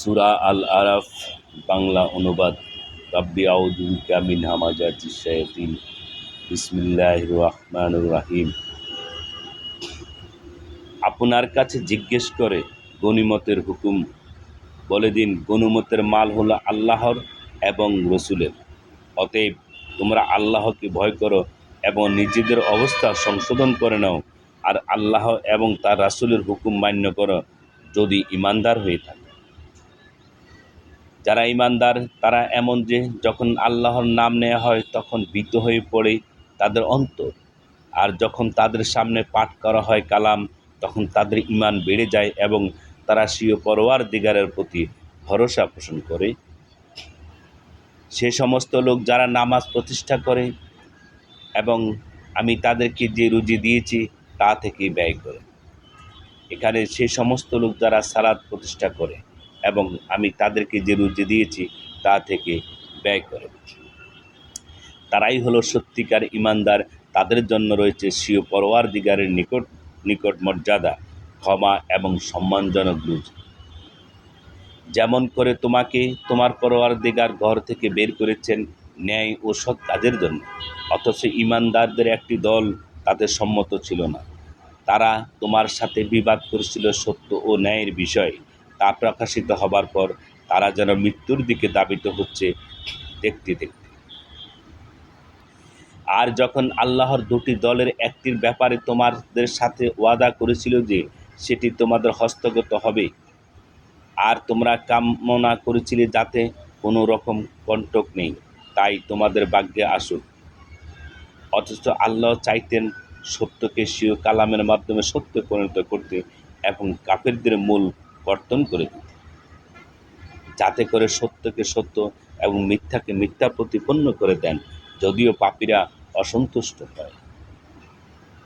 সুরা আল আরাফ বাংলা অনুবাদ। রাব্বি আউদুবিকা মিন হামাজাতি শায়াতিন। বিসমিল্লাহির রহমানির রাহিম। আপনার কাছে জিজ্ঞেস করে গনিমতের হুকুম। বলে দিন গনিমতের মাল হলো আল্লাহর এবং রসুলের। অতএব তোমরা আল্লাহকে ভয় করো এবং নিজেদের অবস্থা সংশোধন করে নাও। আর আল্লাহ এবং তার রাসূলের হুকুম মান্য করো, যদি ইমানদার হয়ে থাকে। যারা ইমানদার, তারা এমন যে যখন আল্লাহর নাম নেওয়া হয় তখন ভীত হয়ে পড়ে তাদের অন্তর। আর যখন তাদের সামনে পাঠ করা হয় কালাম, তখন তাদের ইমান বেড়ে যায় এবং তারা স্বীয় পরোয়ার দিগারের প্রতি ভরসা পোষণ করে। সে সমস্ত লোক যারা নামাজ প্রতিষ্ঠা করে এবং আমি তাদেরকে যে রুজি দিয়েছি তা থেকে ব্যয় করে। এখানে সে সমস্ত লোক যারা সালাদ প্রতিষ্ঠা করে। এবং আমি তাদেরকে যে রুজি দিয়েছি, তা থেকে ব্যয় করে তারাই হলো সত্যিকার ইমানদার। তাদের জন্য রয়েছে স্বীয় পরোয়ার দিগারের নিকট নিকট মর্যাদা, ক্ষমা এবং সম্মানজনক রুজ যেমন করে তোমাকে তোমার পরোয়ার দিগার ঘর থেকে বের করেছেন ন্যায় ও সৎ কাজের জন্য। অথচ ইমানদারদের একটি দল তাতে সম্মত ছিল না। তারা তোমার সাথে বিবাদ করেছিল সত্য ও ন্যায়ের বিষয়ে। তা প্রকাশিত হবার পর তারা যেন মৃত্যুর দিকে দাবিত হচ্ছে দেখতে দেখতে। আর যখন আল্লাহর দুটি দলের একটির ব্যাপারে তোমাদের সাথে ওয়াদা করেছিল যে সেটি তোমাদের হস্তগত হবে, আর তোমরা কামনা করেছিলে যাতে কোনো রকম কণ্টক নেই, তাই তোমাদের ভাগ্যে আসুক অথচ আল্লাহ চাইতেন সত্যকে স্বীয় কালামের মাধ্যমে সত্য পরিণত করতে এবং কাফেরদের মূল কর্তন করে দিতে। যাতে করে সত্যকে সত্য এবং মিথ্যাকে মিথ্যা প্রতিপন্ন করে দেন, যদিও পাপীরা অসন্তুষ্ট হয়।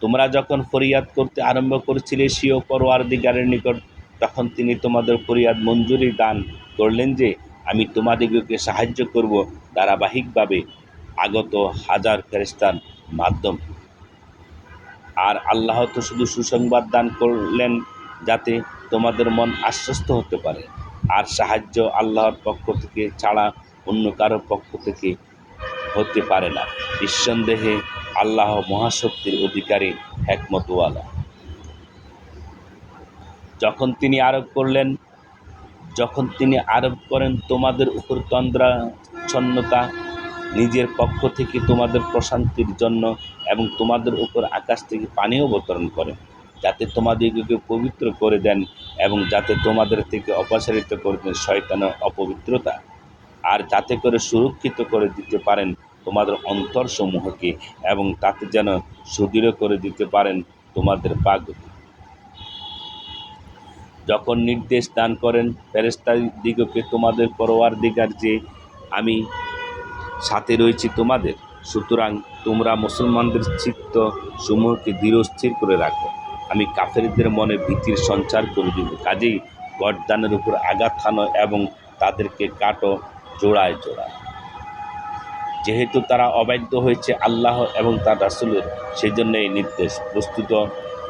তোমরা যখন ফরিয়াদ করতে আরম্ভ করেছিলে স্বীয় পরোয়ার নিকট, তখন তিনি তোমাদের ফরিয়াদ মঞ্জুরি দান করলেন যে, আমি তোমাদিগকে সাহায্য করব ধারাবাহিকভাবে আগত হাজার ফেরেস্তার মাধ্যম। আর আল্লাহ তো শুধু সুসংবাদ দান করলেন যাতে তোমাদের মন আশ্বস্ত হতে পারে। আর সাহায্য আল্লাহর পক্ষ থেকে ছাড়া অন্য কারোর পক্ষ থেকে হতে পারে না। নিঃসন্দেহে আল্লাহ মহাশক্তির অধিকারী একমতওয়ালা। যখন তিনি আরোপ করলেন, যখন তিনি আরোপ করেন, তোমাদের উপর তন্দ্রাচ্ছন্নতা নিজের পক্ষ থেকে তোমাদের প্রশান্তির জন্য এবং তোমাদের উপর আকাশ থেকে পানি অবতরণ করেন যাতে তোমাদিগকে পবিত্র করে দেন এবং যাতে তোমাদের থেকে অপসারিত করে দেন শয়তানের অপবিত্রতা। আর যাতে করে সুরক্ষিত করে দিতে পারেন তোমাদের অন্তরসমূহকে এবং তাতে যেন সুদৃঢ় করে দিতে পারেন তোমাদের পাগতি যখন নির্দেশ দান করেন দিগকে তোমাদের পরোয়ার দিগার যে আমি সাথে রয়েছি তোমাদের, সুতরাং তোমরা মুসলমানদের চিত্ত সমূহকে দৃঢ়স্থির করে রাখো। আমি কাফেরদের মনে ভীতির সঞ্চার করে দিব। কাজেই গরদানের উপর আঘাত হানো এবং তাদেরকে কাটো জোড়ায় জোড়ায়। যেহেতু তারা অবাধ্য হয়েছে আল্লাহ এবং তার রাসুলের সেই জন্য এই নির্দেশ। বস্তুত,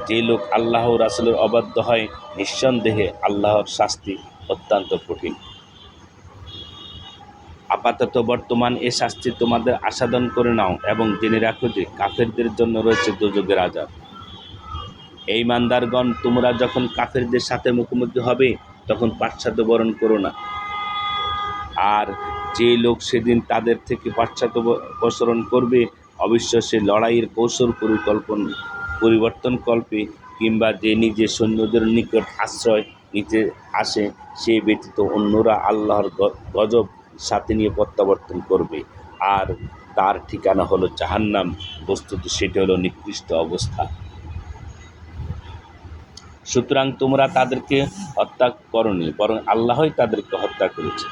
যে লোক আল্লাহ রাসুলের অবাধ্য হয়, নিঃসন্দেহে আল্লাহর শাস্তি অত্যন্ত কঠিন। আপাতত বর্তমান এ শাস্তি তোমাদের আসাদন করে নাও এবং জেনে রাখো যে কাফেরদের জন্য রয়েছে দুযোগের আজাব। এই মান্দারগণ, তোমরা যখন কাফেরদের সাথে মুখোমুখি হবে, তখন পাশ্চাত্য বরণ করো না। আর যে লোক সেদিন তাদের থেকে পাশ্চাত্য প্রসরণ করবে, অবশ্য সে লড়াইয়ের কৌশল পরিকল্পনা, পরিবর্তন কল্পে কিংবা যে নিজে সৈন্যদের নিকট আশ্রয় নিতে আসে, সে ব্যতীত অন্যরা আল্লাহর গজব সাথে নিয়ে প্রত্যাবর্তন করবে। আর তার ঠিকানা হলো জাহান্নাম। বস্তুত সেটি হলো নিকৃষ্ট অবস্থা। সুতরাং তোমরা তাদেরকে হত্যা করনি, বরং আল্লাহই তাদেরকে হত্যা করেছে।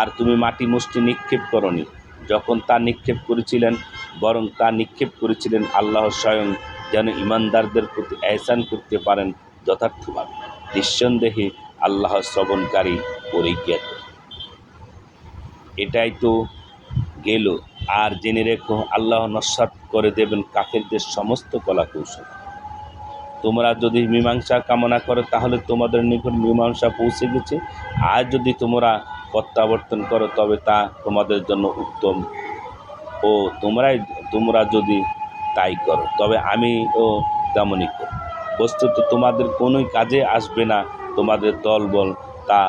আর তুমি মাটি মুষ্টি নিক্ষেপ করনি, যখন তা নিক্ষেপ করেছিলেন, বরং তা নিক্ষেপ করেছিলেন আল্লাহ স্বয়ং, যেন ইমানদারদের প্রতি এহসান করতে পারেন যথার্থভাবে। নিঃসন্দেহে আল্লাহ শ্রবণকারী পরিজ্ঞাত। এটাই তো গেল। আর জেনে রেখো, আল্লাহ নস্বাত করে দেবেন কাফেরদের সমস্ত কলা কৌশল তোমরা যদি মীমাংসা কামনা করো, তাহলে তোমাদের নিকট মীমাংসা পৌঁছে গেছে। আর যদি তোমরা প্রত্যাবর্তন করো, তবে তা তোমাদের জন্য উত্তম। ও, তোমরাই, তোমরা যদি তাই করো, তবে আমি ও তেমনই করি বস্তুত তোমাদের কোনোই কাজে আসবে না, তোমাদের দলবল তা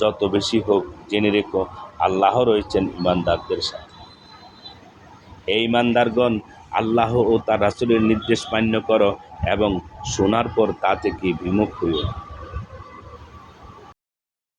যত বেশি হোক, জেনে রেখো, আল্লাহ রয়েছেন ইমানদারদের সাথে। এই ইমানদারগণ আল্লাহ ও তার রাসূলের নির্দেশ মান্য করো এবং শোনার পর তা থেকে বিমুখ না।